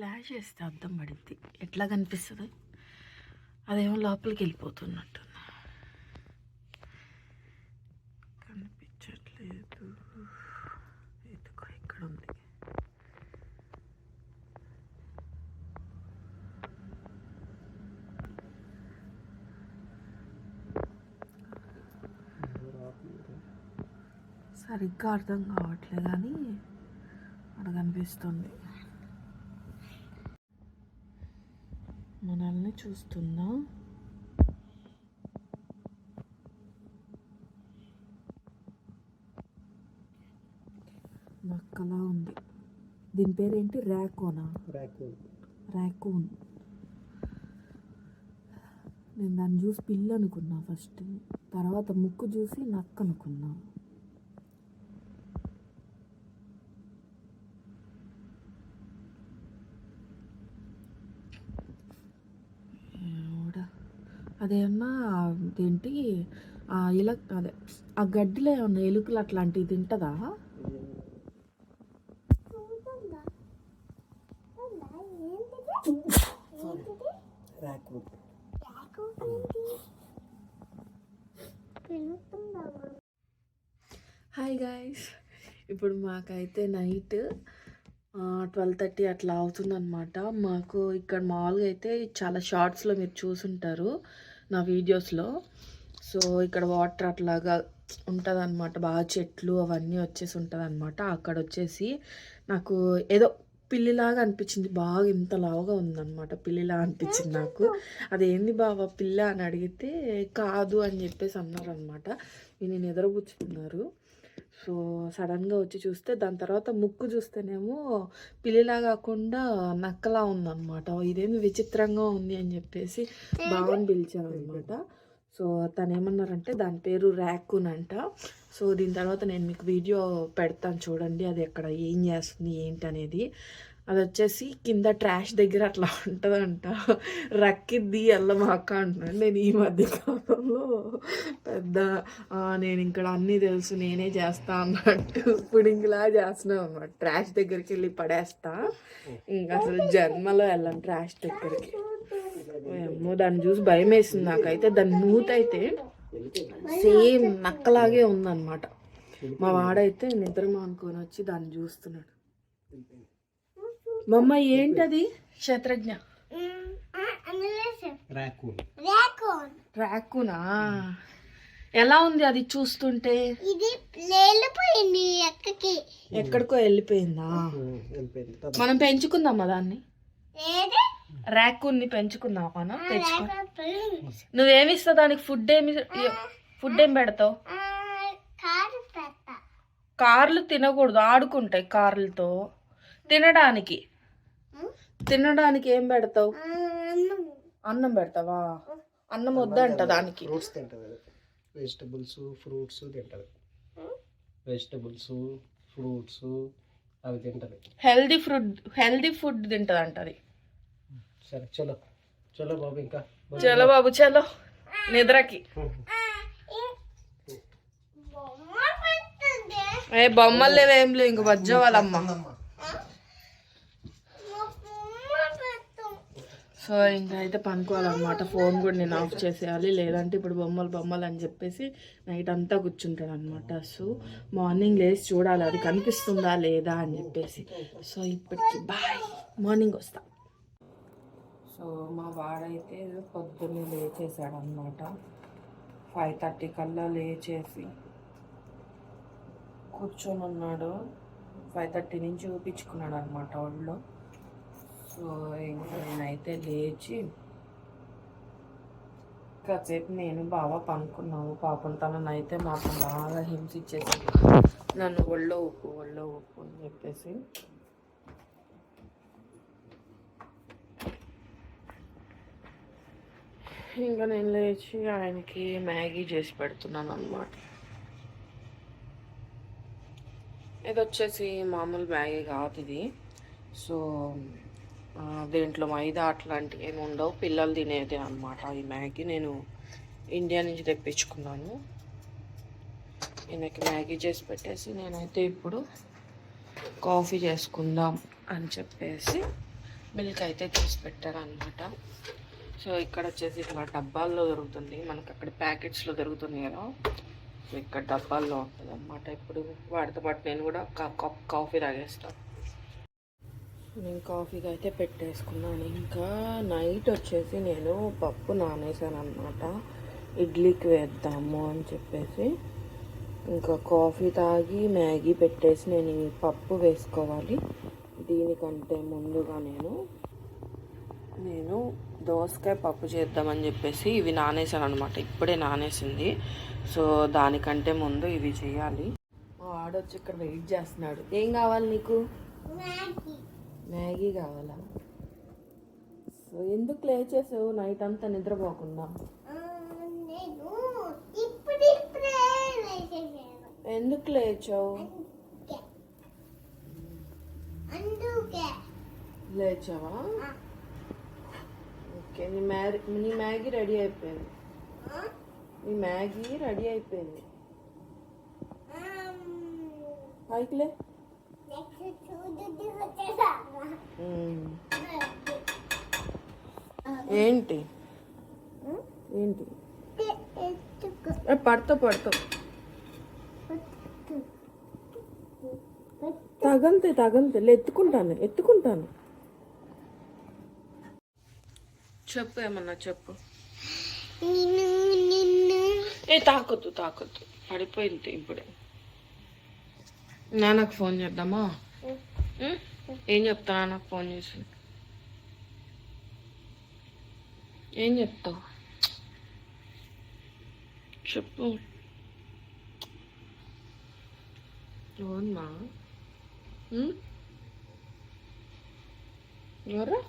Flash వేస్తే అద్దం పడింది. ఎట్లా కనిపిస్తుంది అదేమో లోపలికి వెళ్ళిపోతున్నట్టు కనిపించట్లేదు. ఎదుకో ఇక్కడ ఉంది. సరిగ్గా అర్థం కావట్లేదు కానీ అక్కడ కనిపిస్తుంది మనల్ని చూస్తుందా? నక్కలా ఉంది. దీని పేరేంటి? ర్యాకోనా ర్యాకూన్ ర్యాకూన్ నేను దాన్ని చూసి పిల్లి అనుకున్నా ఫస్ట్. తర్వాత ముక్కు చూసి నక్క అనుకున్నా అదేమన్నా ఏంటి ఆ ఇలా అదే ఆ గడ్డిలో ఏమన్నా ఎలుకలు అట్లాంటివి తింటుందా? Hi guys. ఇప్పుడు మాకైతే నైట్ ట్వెల్వ్ థర్టీ అట్లా అవుతుందన్నమాట. మాకు ఇక్కడ మామూలుగా అయితే చాలా షార్ట్స్లో మీరు చూసుంటారు. నా వీడియోస్లో. సో ఇక్కడ వాటర్ అట్లాగా ఉంటుందన్నమాట. బాగా చెట్లు అవన్నీ వచ్చేసి ఉంటుందన్నమాట. అక్కడ వచ్చేసి నాకు ఏదో పిల్లిలాగా అనిపించింది. బాగా ఇంత లావుగా ఉందన్నమాట. పిల్లిలా అనిపించింది నాకు. అదేంది బాబా పిల్ల అని అడిగితే కాదు అని చెప్పేసి అన్నారనమాట నేను ఎదరబుచ్చుతున్నారు సో సడన్గా వచ్చి చూస్తే దాని తర్వాత ముక్కు చూస్తేనేమో పిల్లిలా కాకుండా నక్కలా ఉందన్నమాట. ఇదేమి విచిత్రంగా ఉంది అని చెప్పేసి బావని పిలిచాను అనమాట సో తను ఏమన్నారంటే దాని పేరు ర్యాకున్ అంట. సో దీని తర్వాత నేను మీకు వీడియో పెడతాను చూడండి అది ఎక్కడ ఏం చేస్తుంది ఏంటి అనేది అది వచ్చేసి కింద ట్రాష్ దగ్గర అట్లా ఉంటుందంట. రక్కిద్ది ఎల్లమాక అంటున్నాను నేను ఈ మధ్య కాలంలో పెద్ద నేను ఇక్కడ అన్నీ తెలుసు నేనే చేస్తా అన్నట్టు పుడింగిలా చేస్తున్నాను అనమాట ట్రాష్ దగ్గరికి వెళ్ళి పడేస్తా. ఇంకా అసలు జన్మలో వెళ్ళాను ట్రాష్ దగ్గరికి. ఏమో దాన్ని చూసి భయం వేసింది నాకైతే. దాని మూత అయితే సేమ్ నక్కలాగే ఉందన్నమాట. మా వాడైతే నిద్ర మానుకొని వచ్చి దాన్ని చూస్తున్నాడు. మమ్మ ఏంటది? శత్రుఘ్న. ట్రాక్కునా ఎలా ఉంది అది చూస్తుంటే? ఇది లేలిపోయింది ఎక్కకి ఎక్కడికో వెళ్ళిపోయిందా? వెళ్ళిపోయింది. మనం పెంచుకుందామా దాన్ని? ర్యాకున్ని పెంచుకుందాం నువ్వేమిస్తావు దానికి ఫుడ్ ఏమి ఫుడ్ ఏం పెడతావు? ఆ, కారు పెట్ట కార్లు తినకూడదు ఆడుకుంటాయి కార్లతో. తినడానికి. తినడానికి ఏం పెడతావు? అన్నం. అన్నం పెడతావా? అన్నం వద్దంట దానికి. ఫ్రూట్స్ తింటుంది. వెజిటబుల్స్ ఫ్రూట్స్ తింటుంది. వెజిటబుల్స్ ఫ్రూట్స్ అవి తింటుంది. హెల్దీ ఫుడ్ హెల్దీ ఫుడ్ తింటది అంటది సరే చలో. చలో బాబు ఇంకా. చలో బాబు చలో. నిద్రకి. ఏ బొమ్మలు లేవేం లేవు ఇంక వజ్జ సో ఇంకా అయితే పనుకోవాలన్నమాట. ఫోన్ కూడా నేను ఆఫ్ చేసేయాలి. లేదంటే ఇప్పుడు బొమ్మలు బొమ్మలు అని చెప్పేసి నైట్ అంతా కూర్చుంటాడు అనమాట సో మార్నింగ్ లేచి చూడాలి. అది కనిపిస్తుందా లేదా అని చెప్పేసి. సో ఇప్పటికి బాయ్. మార్నింగ్ వస్తా. సో మా వాడైతే పొద్దున్నే లేచేసాడు అనమాట ఫైవ్ థర్టీ కల్లా లేచేసి కూర్చొని ఉన్నాడు. ఫైవ్ థర్టీ నుంచి చూపించుకున్నాడు అనమాట వాళ్ళు సో ఇంకా అయితే లేచి కాసేపు నేను బాగా పనుకున్నాము. పాపం తననైతే మాకు బాగా హింసించేసి నన్ను ఒళ్ళో ఉప్పు ఒళ్ళో ఉప్పు అని చెప్పేసి ఇంకా నేను లేచి ఆయనకి మ్యాగీ చేసి పెడుతున్నాను అనమాట ఇది వచ్చేసి మామూలు మ్యాగీ కాదు ఇది. సో దీంట్లో మైదా అట్లాంటివి ఏమి ఉండవు. పిల్లలు తినేది అనమాట ఈ మ్యాగీ నేను ఇండియా నుంచి తెప్పించుకున్నాను. ఈయనకి మ్యాగీ చేసి పెట్టేసి నేనైతే ఇప్పుడు కాఫీ చేసుకుందాం అని చెప్పేసి మిల్క్ అయితే తీసి పెట్టారనమాట సో ఇక్కడ వచ్చేసి ఇట్లా డబ్బాల్లో దొరుకుతుంది. మనకి అక్కడ ప్యాకెట్స్లో దొరుకుతుంది కదా. సో ఇక్కడ డబ్బాల్లో ఉంటుంది అనమాట ఇప్పుడు వాటితో పాటు నేను కూడా కప్ కాఫీ తాగేస్తాను నేను కాఫీకి అయితే పెట్టేసుకున్నాను. ఇంకా నైట్ వచ్చేసి నేను పప్పు నానేసాను అనమాట ఇడ్లీకి వేద్దాము అని చెప్పేసి ఇంకా కాఫీ తాగి మ్యాగీ పెట్టేసి నేను ఈ పప్పు వేసుకోవాలి. దీనికంటే ముందుగా నేను నేను దోసకాయ పప్పు చేద్దామని చెప్పేసి ఇవి నానేసాను అనమాట ఇప్పుడే నానేసింది. సో దానికంటే ముందు ఇవి చేయాలి. మా ఆడొచ్చి ఇక్కడ వెయిట్ చేస్తున్నాడు. ఏం కావాలి నీకు? మ్యాగీ కావాలా? సో ఎందుకు లేచేసావు నైట్ అంతా నిద్రపోకుండా? ఎందుకు లేచావు? లేచావా? ఓకే నీ మ్యారీ నీ మ్యాగీ రెడీ అయిపోయింది. నీ మ్యాగీ రెడీ అయిపోయింది. పైకిలే ఏంటి? ఏంటి? పడతావు పడతావు తగలితే తగలితే లే, ఎత్తుకుంటాను ఎత్తుకుంటాను. చెప్పు ఏమన్నా చెప్పు. ఏ తాకొద్దు తాకొద్దు. పడిపోయింది ఇప్పుడే. నాన్నకు ఫోన్ చేద్దామా? ఏం చెప్తా నాకు ఫోన్ చేసి? ఏం చెప్తావు? చెప్పు. అవునా ఉం? ఎవరా?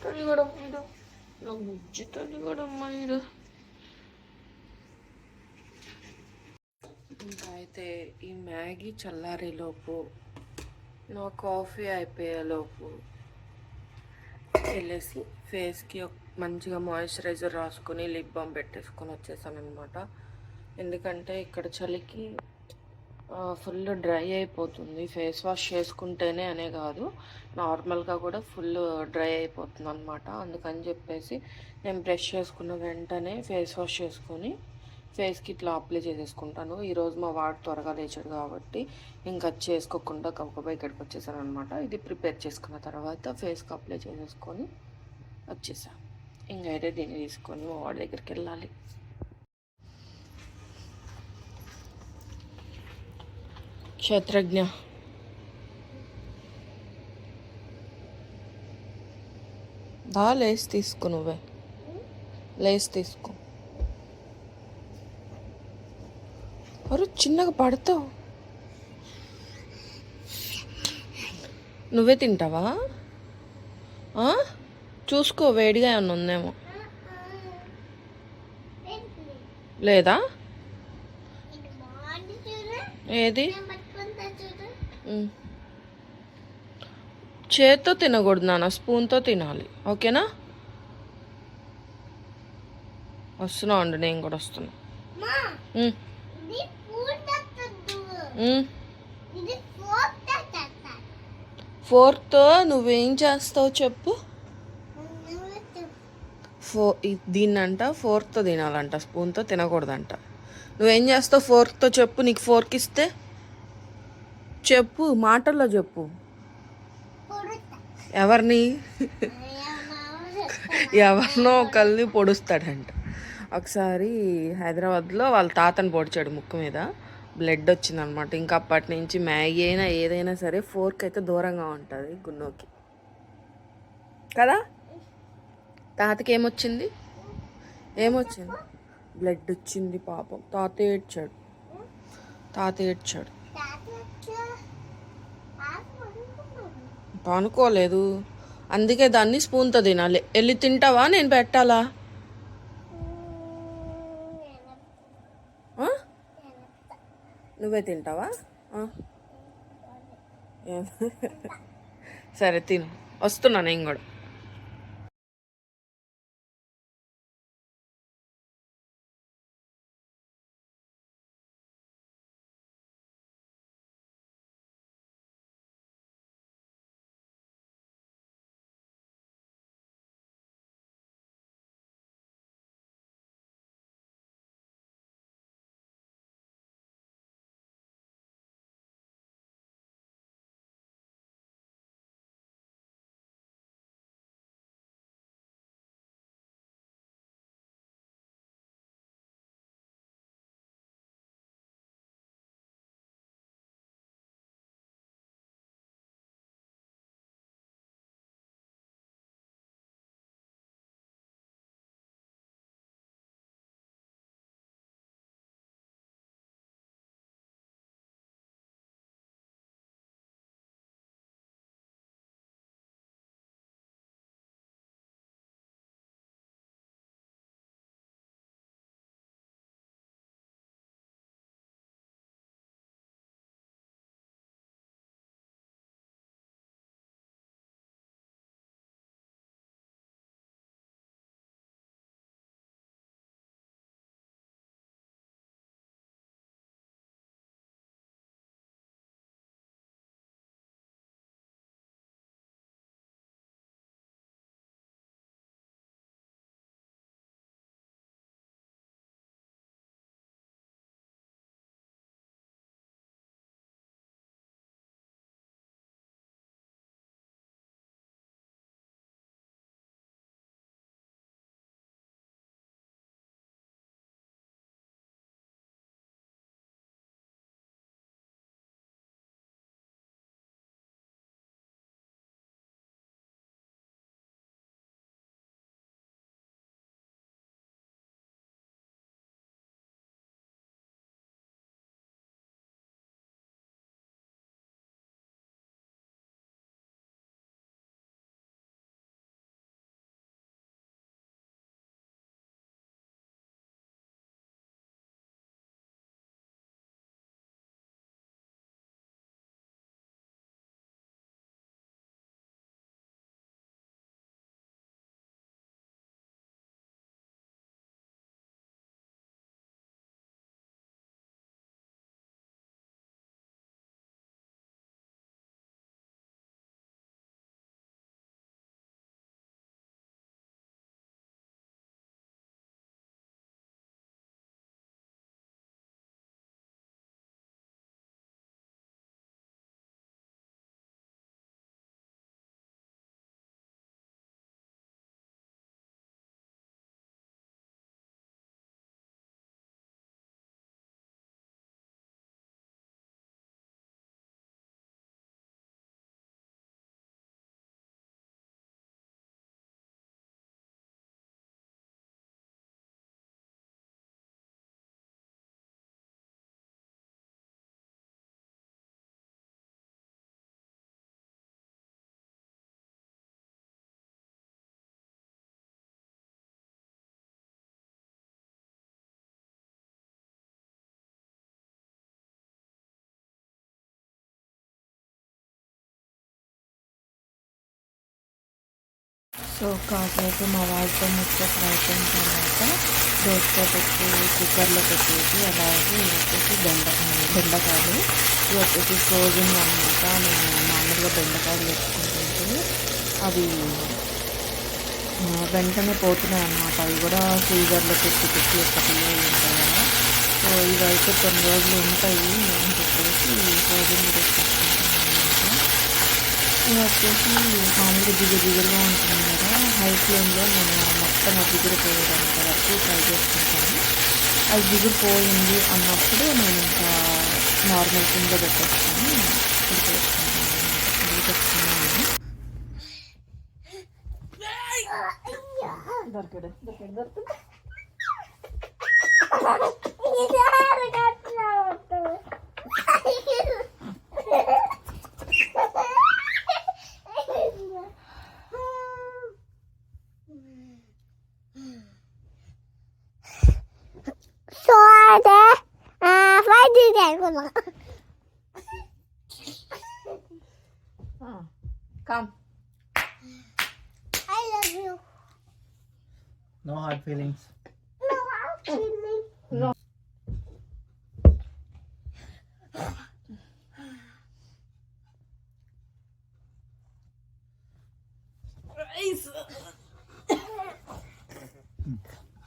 తల్లి కూడా మీరు బుజ్జి తల్లి కూడా మీరు ఇంకా అయితే ఈ మ్యాగీ చల్లారేలోపు నా కాఫీ అయిపోయేలోపు వెళ్ళేసి ఫేస్కి మంచిగా మాయిశ్చరైజర్ రాసుకొని లిప్ బామ్ పెట్టేసుకొని వచ్చేసానమాట ఎందుకంటే ఇక్కడ చలికి ఫుల్ డ్రై అయిపోతుంది. ఫేస్ వాష్ చేసుకుంటేనే అనే కాదు నార్మల్గా కూడా ఫుల్ డ్రై అయిపోతుంది అనమాట అందుకని చెప్పేసి నేను బ్రష్ చేసుకున్న వెంటనే ఫేస్ వాష్ చేసుకొని ఫేస్కి ఇట్లా అప్లై చేసేసుకుంటాను. ఈరోజు మా వాడు త్వరగా లేచాడు కాబట్టి ఇంకా చేసుకోకుండా గబగబా ఇక్కడికి వచ్చేసాను అనమాట ఇది ప్రిపేర్ చేసుకున్న తర్వాత ఫేస్కి అప్లై చేసేసుకొని వచ్చేసాను ఇంకా అయితే దీన్ని తీసుకొని మా వాడి దగ్గరికి వెళ్ళాలి. క్షేత్రజ్ఞ. దా లేస్ తీసుకో నువ్వే. లేస్ తీసుకో. అరు చిన్నగా పడతావు? నువ్వే తింటావా? చూసుకో వేడిగా ఏమన్నా ఉందేమో. లేదా? ఏది. చేత్తో తినకూడదు నాన్న స్పూన్తో తినాలి. ఓకేనా? వస్తున్నా ఉండు నేను కూడా వస్తున్నా. ఫోర్క్తో నువ్వేం చేస్తావు చెప్పు. ఫో దీన్నంట ఫోర్క్తో తినాలంట స్పూన్తో తినకూడదంట. నువ్వేం చేస్తావు ఫోర్క్తో చెప్పు నీకు ఫోర్క్ ఇస్తే? చెప్పు మాటల్లో చెప్పు. ఎవరిని? ఎవరినో ఒకరిని పొడుస్తాడంట. ఒకసారి హైదరాబాద్లో వాళ్ళ తాతని పొడిచాడు ముక్కు మీద. బ్లడ్ వచ్చిందనమాట. ఇంకా అప్పటి నుంచి మ్యాగీ అయినా ఏదైనా సరే ఫోర్క్ అయితే దూరంగా ఉంటుంది గున్నోకి. కదా? తాతకి ఏమొచ్చింది? ఏమొచ్చింది? బ్లడ్ వచ్చింది పాపం. తాత ఏడ్చాడు. తాత ఏడ్చాడు. పనుకోలేదు. అందుకే దాన్ని స్పూన్తో తినాలి. వెళ్ళి తింటావా? నేను పెట్టాలా ఆ? నువ్వే తింటావా? సరే తిను. వస్తున్నా నేను కూడా. సో కాసేపు మా వాళ్ళతో ముచ్చట్లు అయిపోయిన తర్వాత దోసకాయ పెట్టి కుక్కర్లో పెట్టేసి అలాగే వచ్చేసి బెండకాయ బెండకాయలు. ఇవి వచ్చేసి ఫ్రోజన్ అనమాట నేను మామూలుగా బెండకాయలు తెచ్చుకుంటుంటే అవి వెంటనే పోతున్నాయి అన్నమాట. అవి కూడా ఫ్రీజర్లో పెట్టి పెట్టి ఒకటి ఉంటాయి కదా. సో ఇవైతే కొన్ని రోజులు ఉంటాయి అని చెప్పేసి ఫ్రోజన్ తెచ్చేసుకుంటున్నాను ఇది వచ్చేసి మామూలుగా జిగురు జిగురుగా ఉంటుంది కదా. హై ఫ్లేమ్లో నేను మొత్తం ఆ జిగురు పోయేదానికి వరకు ట్రై చేసుకుంటాను. అది జిగురు పోయింది అన్నప్పుడు నేను ఇంకా నార్మల్ కింద పెట్టేస్తాను. ఉడికేసుకుంటాను దొరికాడు దొరికాడు దొరికాడు.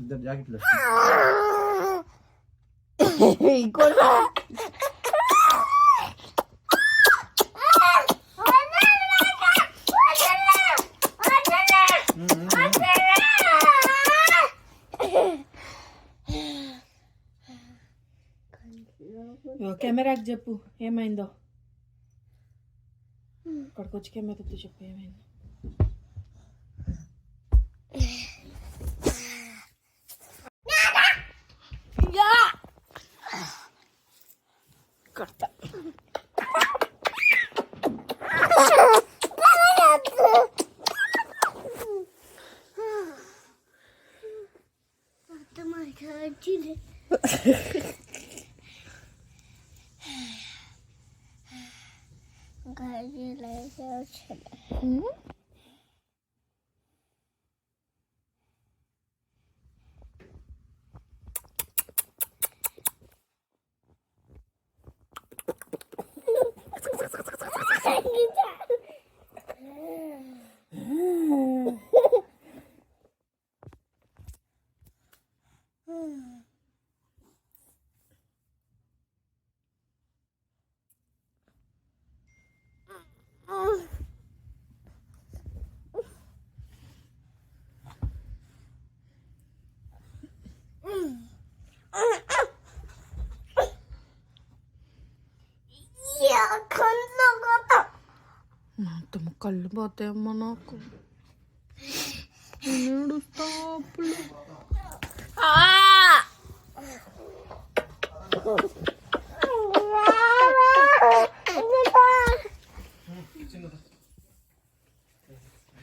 ఇద్దరు జాకెట్లు కెమెరాకి చెప్పు ఏమైందో? ఇక్కడికి వచ్చి కెమెరాతో చెప్పు ఏమైందో? కడతా. 赶紧来收起来。嗯？కళ్ళు పోతాయమ్మా నాకు నేను ఏడుస్తా అప్పుడు.